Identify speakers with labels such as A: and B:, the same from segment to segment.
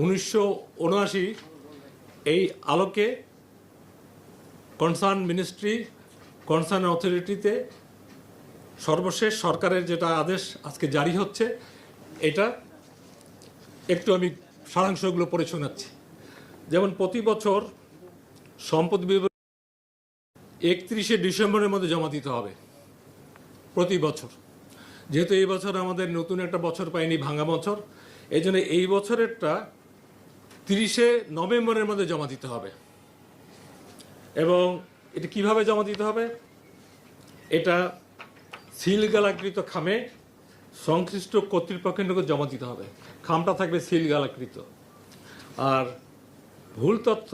A: উনিশশো উনআশি এই আলোকে কনসার্ন মিনিস্ট্রি কনসার্ন অথরিটিতে সর্বশেষ সরকারের যেটা আদেশ আজকে জারি হচ্ছে, এটা একটু আমি সারাংশগুলো পড়ে শোনাচ্ছি। যেমন প্রতি বছর সম্পদ বিবরণ একত্রিশে ডিসেম্বরের মধ্যে জমা দিতে হবে প্রতি বছর। যেহেতু এই বছর আমাদের নতুন একটা বছর পাইনি ভাঙা বছর, এই জন্য এই বছরেরটা তিরিশে নভেম্বরের মধ্যে জমা দিতে হবে। এবং এটা কীভাবে জমা দিতে হবে? এটা সিলগালাকৃত খামে সংশ্লিষ্ট কর্তৃপক্ষের নিকট জমা দিতে হবে। খামটা থাকবে সিলগালাকৃত। আর ভুল তথ্য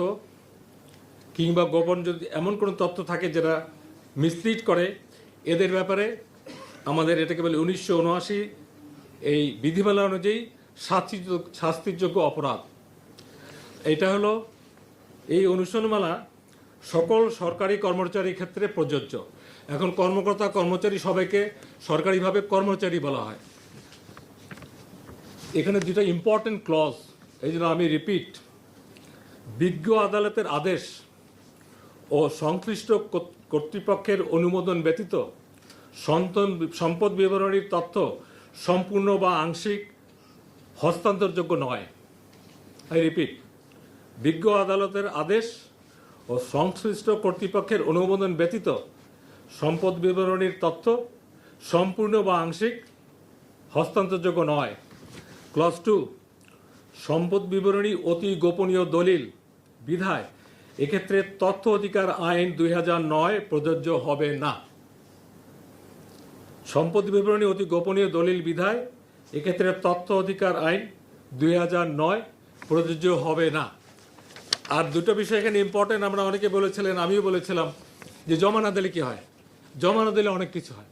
A: কিংবা গোপন যদি এমন কোনো তথ্য থাকে যেটা মিসলিড করে, এদের ব্যাপারে আমাদের এটাকে বলে উনিশশো উনআশি এই বিধিমালা অনুযায়ী শাস্তিযোগ্য শাস্তিযোগ্য অপরাধ। এটা হলো এই অনুশীলনমালা সকল সরকারি কর্মচারীর ক্ষেত্রে প্রযোজ্য। এখন কর্মকর্তা, কর্মচারী সবাইকে সরকারিভাবে কর্মচারী বলা হয়। এখানে দুটো ইম্পর্টেন্ট ক্লজ এই জন্য আমি রিপিট বিজ্ঞ আদালতের আদেশ ও সংশ্লিষ্ট কর্তৃপক্ষের অনুমোদন ব্যতীত সন্তান, সম্পদ বিবরণীর তথ্য সম্পূর্ণ বা আংশিক হস্তান্তরযোগ্য নয়। আই রিপিট বিজ্ঞ আদালতের আদেশ ও সংশ্লিষ্ট কর্তৃপক্ষের অনুমোদন ব্যতীত সম্পদ বিবরণীর তথ্য সম্পূর্ণ বা আংশিক হস্তান্তরযোগ্য নয়। ক্লস টু, সম্পদ বিবরণী অতি গোপনীয় দলিল বিধায় এক্ষেত্রে তথ্য অধিকার আইন দুই প্রযোজ্য হবে না। সম্পদ বিবরণী অতি গোপনীয় দলিল বিধায় এক্ষেত্রে তথ্য অধিকার আইন দুই প্রযোজ্য হবে না। আর দুটো বিষয় এখানে ইম্পর্টেন্ট আমরা অনেকে বলেছিলেন, আমিও বলেছিলাম যে জমা না দিলে কী হয়? জমা না দিলে অনেক কিছু হয়।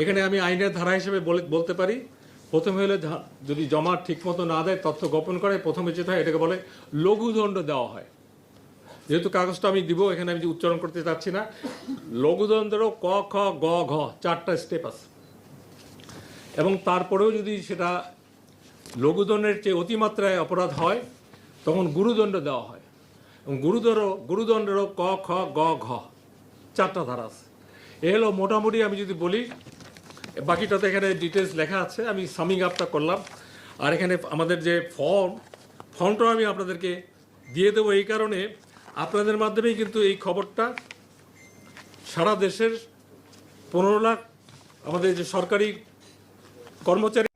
A: এখানে আমি আইনের ধারা হিসেবে বলে বলতে পারি। প্রথমে হলে যদি জমা ঠিকমতো না দেয়, তথ্য গোপন করে, প্রথমে যেটা হয়, এটাকে বলে লঘুদণ্ড দেওয়া হয়। যেহেতু কাগজটা আমি দিব, এখানে আমি উচ্চারণ করতে চাচ্ছি না, লঘুদণ্ডেরও ক, খ, গ, ঘ, চারটা স্টেপ আছে। এবং তারপরেও যদি সেটা লঘুদণ্ডের চেয়ে অতিমাত্রায় অপরাধ হয়, তখন গুরুদণ্ড দেওয়া হয়। গুরুদর গুরুদণ্ডেরও ক, খ, গ, ঘ, চারটা ধারা আছে। এ হলো মোটামুটি আমি যদি বলি, বাকিটাতে এখানে ডিটেলস লেখা আছে, আমি সামিং আপটা করলাম। আর এখানে আমাদের যে ফর্ম ফর্মটাও আমি আপনাদেরকে দিয়ে দেবো এই কারণে। আপনাদের মাধ্যমেই কিন্তু এই খবরটা সারা দেশের পনেরো লাখ আমাদের যে সরকারি কর্মচারী